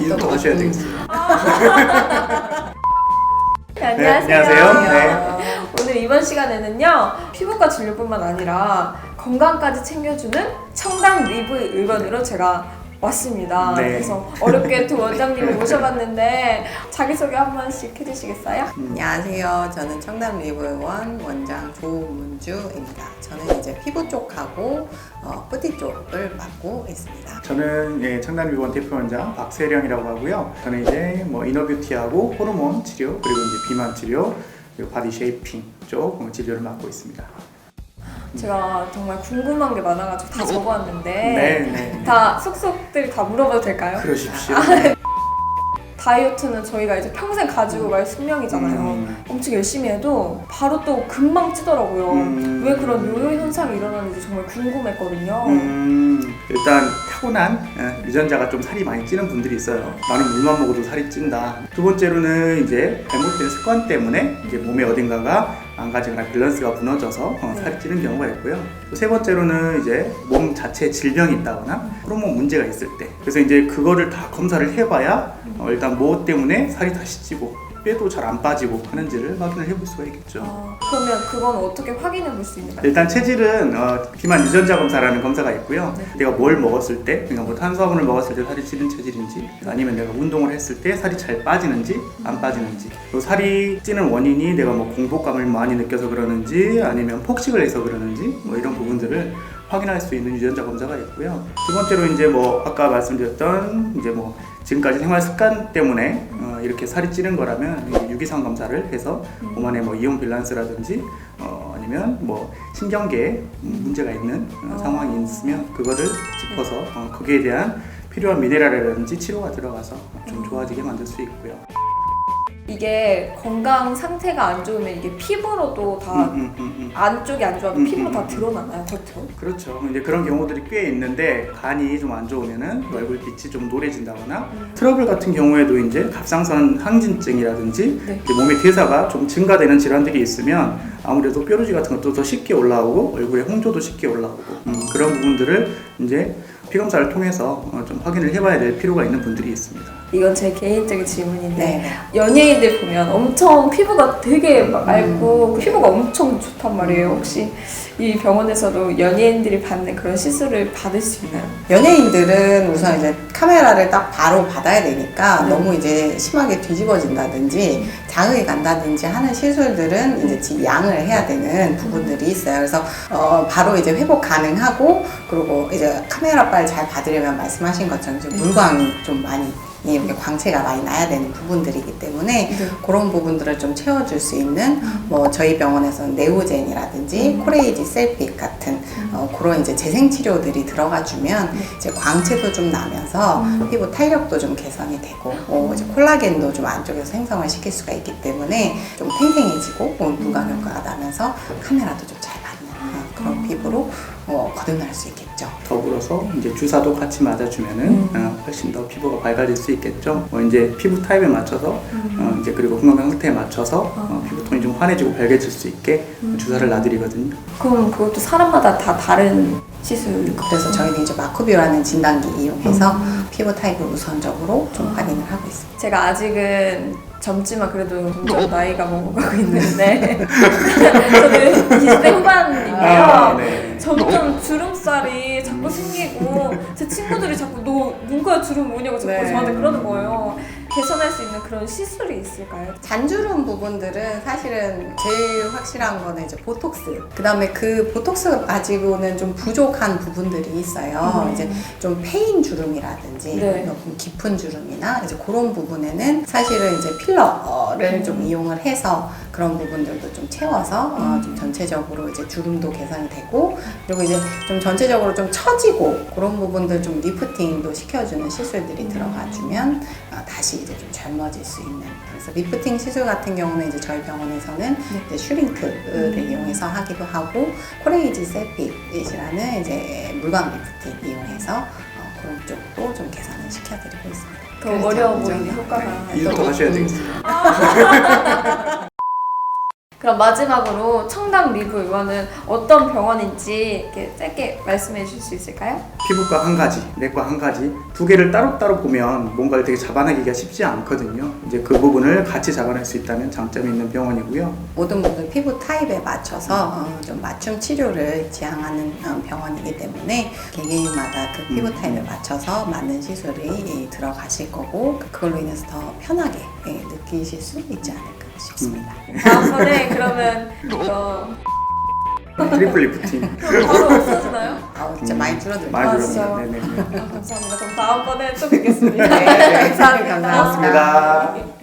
이부터 하셔야 되겠어요. 네, 안녕하세요. 안녕하세요. 오늘 이번 시간에는요 피부과 진료뿐만 아니라 건강까지 챙겨주는 청담 리브 의원으로 제가 왔습니다. 네. 그래서 어렵게 두 원장님을 모셔봤는데 자기소개 한 번씩 해주시겠어요? 안녕하세요. 저는 청담 리브원 원장 조문주입니다. 저는 이제 피부 쪽하고 어, 뿌띠 쪽을 맡고 있습니다. 저는 예, 청담일본 대표 원장 박세령이라고 하고요. 저는 이제 뭐 이너 뷰티하고 호르몬 치료 그리고 이제 비만 치료 그리고 바디 쉐이핑 쪽 진료를 맡고 있습니다. 제가 정말 궁금한 게 많아가지고 다 적어왔는데 네, 네. 다 속속들 다 물어봐도 될까요? 그러십시오. 다이어트는 저희가 이제 평생 가지고 갈 숙명이잖아요. 음. 엄청 열심히 해도 바로 또 금방 찌더라고요. 음. 왜 그런 요요 현상이 일어나는지 정말 궁금했거든요. 음, 일단 타고난 예, 유전자가 좀 살이 많이 찌는 분들이 있어요. 나는 물만 먹어도 살이 찐다. 두 번째로는 이제 잘못된 습관 때문에 이제 몸의 어딘가가 망가지거나 밸런스가 무너져서 어, 네. 살이 찌는 경우가 있고요. 또 세 번째로는 이제 몸 자체에 질병이 있다거나 호르몬 문제가 있을 때. 그래서 이제 그거를 다 검사를 해봐야 어, 일단 뭐 때문에 살이 다시 찌고 빼도 잘 안 빠지고 하는지를 확인을 해볼 수가 있겠죠. 아, 그러면 그건 어떻게 확인해 볼 수 있는가요? 일단 체질은 어, 비만 유전자 검사라는 검사가 있고요. 네. 내가 뭘 먹었을 때, 그러니까 뭐 탄수화물을 먹었을 때 살이 찌는 체질인지, 아니면 내가 운동을 했을 때 살이 잘 빠지는지 안 빠지는지, 또 살이 찌는 원인이 내가 뭐 공복감을 많이 느껴서 그러는지, 아니면 폭식을 해서 그러는지, 뭐 이런 부분들을 확인할 수 있는 유전자 검사가 있고요. 두 번째로 이제 뭐 아까 말씀드렸던 이제 뭐 지금까지 생활 습관 때문에 어, 이렇게 살이 찌는 거라면 이 유기산 검사를 해서 몸 안에 뭐 이온 밸런스라든지 어, 아니면 뭐 신경계에 음, 문제가 있는 어, 어. 상황이 있으면 그거를 짚어서 어, 거기에 대한 필요한 미네랄이라든지 치료가 들어가서 좀 좋아지게 만들 수 있고요. 이게 건강 상태가 안 좋으면 이게 피부로도 다 음, 음, 음, 음. 안쪽이 안 좋아도 음, 피부로 음, 다 음. 드러나나요, 겉으로? 그렇죠. 이제 그런 경우들이 꽤 있는데 간이 좀 안 좋으면은 얼굴 빛이 좀 노래진다거나 음. 트러블 같은 경우에도 이제 갑상선 항진증이라든지 네. 이제 몸의 대사가 좀 증가되는 질환들이 있으면 아무래도 뾰루지 같은 것도 더 쉽게 올라오고 얼굴에 홍조도 쉽게 올라오고 음, 그런 부분들을 이제 피검사를 통해서 어, 좀 확인을 해봐야 될 필요가 있는 분들이 있습니다. 이건 제 개인적인 질문인데 네. 연예인들 보면 엄청 피부가 되게 맑고 피부가 엄청 좋단 말이에요. 혹시 이 병원에서도 연예인들이 받는 그런 시술을 받을 수 있나요? 연예인들은 우선 이제 카메라를 딱 바로 받아야 되니까 네. 너무 이제 심하게 뒤집어진다든지 자극이 간다든지 하는 시술들은 이제 지- 양을 해야 되는 부분들이 있어요. 그래서 어, 바로 이제 회복 가능하고 그리고 이제 카메라 빨잘 받으려면 말씀하신 것처럼 이제 물광이 좀 많이 이렇게 광채가 많이 나야 되는 부분들이기 때문에 네. 그런 부분들을 좀 채워줄 수 있는 뭐 저희 병원에서는 네오젠이라든지 음. 코레이지 셀픽 같은 어, 그런 이제 재생 치료들이 들어가주면 네. 이제 광채도 좀 나면서 음. 피부 탄력도 좀 개선이 되고 어, 이제 콜라겐도 좀 안쪽에서 생성을 시킬 수가 있기 때문에 좀 탱탱해지고 어, 무광 효과가 나면서 카메라도 좀 그런 피부로 어, 거듭날 수 있겠죠. 더불어서 이제 주사도 같이 맞아주면은 음. 어, 훨씬 더 피부가 밝아질 수 있겠죠. 뭐 이제 피부 타입에 맞춰서 어, 이제 그리고 건강 상태에 맞춰서 어, 피부톤이 좀 환해지고 밝아질 수 있게 주사를 놔드리거든요. 그럼 그것도 사람마다 다 다른 시술. 그래서 저희는 이제 마쿠비라는 진단기 이용해서 음. 피부 타입을 우선적으로 좀 확인을 하고 있습니다. 제가 아직은 젊지만 그래도 점점 나이가 먹어가고 있는데 저는 20대 후반이고요. 아, 네. 점점 주름살이 자꾸 생기고 제 친구들이 자꾸 너 눈가 주름 뭐냐고 자꾸 네. 저한테 그러는 거예요. 개선할 수 있는 그런 시술이 있을까요? 잔주름 부분들은 사실은 제일 확실한 거는 이제 보톡스. 그 다음에 그 보톡스 가지고는 좀 부족한 부분들이 있어요. 음. 이제 좀 페인 주름이라든지 네. 조금 깊은 주름이나 이제 그런 부분에는 사실은 이제 필러를 음. 좀 이용을 해서 그런 부분들도 좀 채워서 어, 좀 전체적으로 이제 주름도 개선이 되고 그리고 이제 좀 전체적으로 좀 처지고 그런 부분들 좀 리프팅도 시켜주는 시술들이 들어가주면 어, 다시 이제 좀 젊어질 수 있는. 그래서 리프팅 시술 같은 경우는 이제 저희 병원에서는 이제 슈링크를 이용해서 하기도 하고 코레이지 셀핏이라는 이제 물광 리프팅 이용해서 어, 그런 쪽도 좀 개선을 시켜드리고 있습니다. 더 그래서 어려워 보이는 효과가. 이부터 하셔야 되겠습니다. 그럼 마지막으로 청담 리브 의원은 어떤 병원인지 이렇게 짧게 말씀해 주실 수 있을까요? 피부과 한 가지, 내과 한 가지 두 개를 따로따로 보면 뭔가를 되게 잡아내기가 쉽지 않거든요. 이제 그 부분을 같이 잡아낼 수 있다면 장점이 있는 병원이고요. 모든 분들 피부 타입에 맞춰서 어, 좀 맞춤 치료를 지향하는 어, 병원이기 때문에 개개인마다 그 피부 타입에 맞춰서 맞는 시술이 예, 들어가실 거고 그걸로 인해서 더 편하게 예, 느끼실 수 있지 않을까 싶습니다. 다음번에 그러면 이거 트리플 리프팅 바로 없어지나요? 아, 진짜 많이 줄어들죠. 많이 아. 진짜요? 네네. 아, 감사합니다. 그럼 다음번에 또 뵙겠습니다. 네, 감사합니다. 고맙습니다.